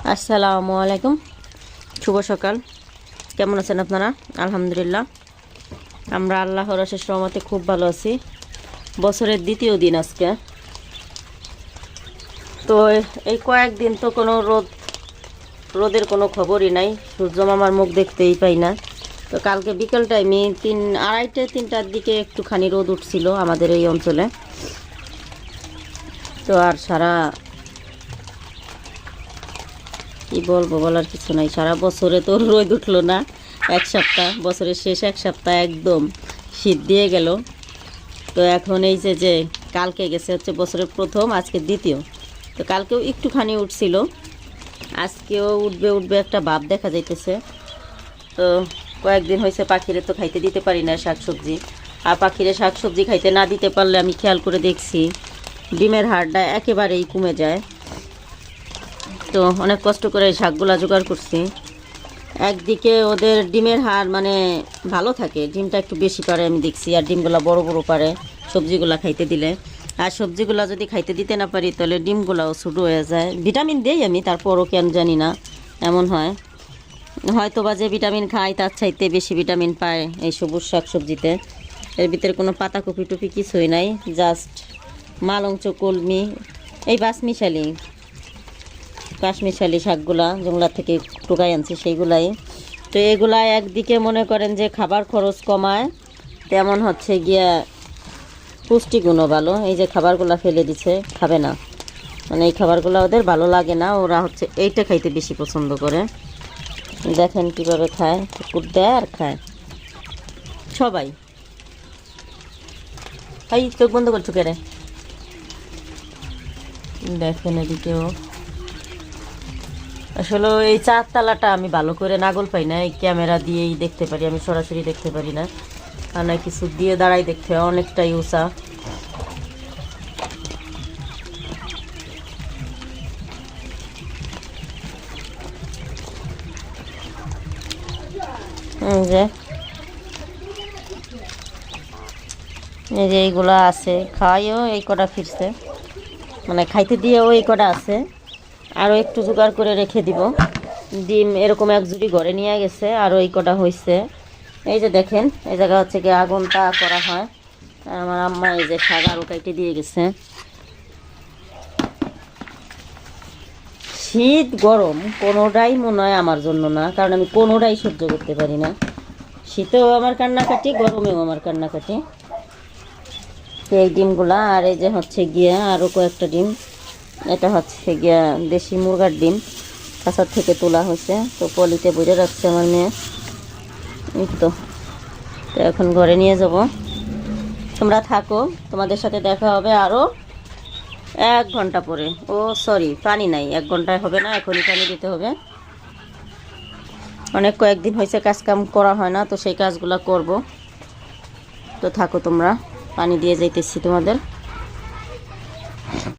আসসালামু আলাইকুম। শুভ সকাল। কেমন আছেন আপনারা? আলহামদুলিল্লাহ। আমরা আল্লাহর অশেষ রহমতে খুব ভালো আছি। বছরের দ্বিতীয় দিন আজকে। তো এই কয়েকদিন তো কোনো রোদ, রোদের কোনো খবরই নাই। সূর্য মামার মুখ দেখতেই পাই না। তো কালকে বিকেল টাইমে তিন, আড়াইটে, তিনটার দিকে একটুখানি রোদ উঠছিল আমাদের এই অঞ্চলে। তো আর সারা কি বলব বলার কিছু নাই। সারা বছরে তো রোদ উঠল না। এক সপ্তাহ, বছরের শেষ এক সপ্তাহ একদম শীত দিয়ে গেল। তো এখন এই যে যে কালকে গেছে হচ্ছে বছরের প্রথম, আজকে দ্বিতীয়। তো কালকেও একটুখানি উঠছিল। আজকেও উঠবে উঠবে একটা ভাব দেখা যাইতেছে। তো কয়েকদিন হয়েছে পাখিরে তো খাইতে দিতে পারি না শাকসবজি। আর পাখিরে শাকসবজি খাইতে না দিতে পারলে আমি খেয়াল করে দেখছি, ডিমের হাড়টা একেবারেই কমে যায়। তো অনেক কষ্ট করে এই শাকগুলা জোগাড় করছি। একদিকে ওদের ডিমের হার মানে ভালো থাকে, ডিমটা একটু বেশি পারে আমি দেখছি, আর ডিমগুলা বড় বড় পারে সবজিগুলা খাইতে দিলে। আর সবজিগুলা যদি খাইতে দিতে না পারি, তাহলে ডিমগুলাও ছোটো হয়ে যায়। ভিটামিন দেই আমি, তারপরও কেন জানি না, এমন হয়। হয়তো বা যে ভিটামিন খাই তার চাইতে বেশি ভিটামিন পায় এই সবুজ শাক সবজিতে এর ভিতরে কোনো পাতাকপি টুপি কিছুই নাই, জাস্ট মালংচ, কলমি, এই বাস মিশালি। কাশ্মীরশালি শাকগুলা যেগুলা থেকে টুকাই আনছি সেইগুলাই। তো এগুলা একদিকে মনে করেন যে খাবার খরচ কমায়, তেমন হচ্ছে গিয়া পুষ্টিগুণও ভালো। এই যে খাবারগুলা ফেলে দিছে, খাবে না। মানে এই খাবারগুলো ওদের ভালো লাগে না, ওরা হচ্ছে এইটা খাইতে বেশি পছন্দ করে। দেখেন কীভাবে খায়, কুকুর দেয় আর খায়। সবাই। এই চোখ বন্ধ করছ কেরে দেখেন এদিকেও। আসলে এই চারতলাটা আমি ভালো করে নাগল পাই না এই ক্যামেরা দিয়েই দেখতে পারি, আমি সরাসরি দেখতে পারি না। আর না, কিছু দিয়ে দাঁড়াই দেখতে অনেকটাই উঁচা যে। এই যে এইগুলা আছে খাওয়াইও এই কটা ফিরছে। মানে খাইতে দিয়েও এই কটা আছে। আরও একটু জোগাড় করে রেখে দিব। ডিম এরকম এক জুড়ি ঘরে নিয়ে গেছে আরও এই কটা হয়েছে এই যে দেখেন, এই জায়গা হচ্ছে কি আগুনটা করা হয়। আমার আম্মা এই যে শাক আরও কাইটে দিয়ে গেছে। শীত গরম কোনোটাই মনে হয় আমার জন্য না, কারণ আমি কোনোটাই সহ্য করতে পারি না। শীতেও আমার কান্নাকাটি, গরমেও আমার কান্নাকাটি। এই ডিমগুলা, আর এই যে হচ্ছে গিয়া আরও কয়েকটা ডিম। এটা হচ্ছে গিয়া দেশি মুরগার ডিম। কাঁচার থেকে তোলা হয়েছে। তো পলিতে বুঝে রাখছে আমার মেয়ে। এই তো। তো এখন ঘরে নিয়ে যাব। তোমরা থাকো। তোমাদের সাথে দেখা হবে আরও এক ঘণ্টা পরে। ও সরি পানি নাই। এক ঘন্টায় হবে না, এখনই পানি দিতে হবে। অনেক কয়েকদিন হয়েছে কাজ কাম করা হয় না, তো সেই কাজগুলো করব। তো থাকো তোমরা। পানি দিয়ে যাইতেছি তোমাদের।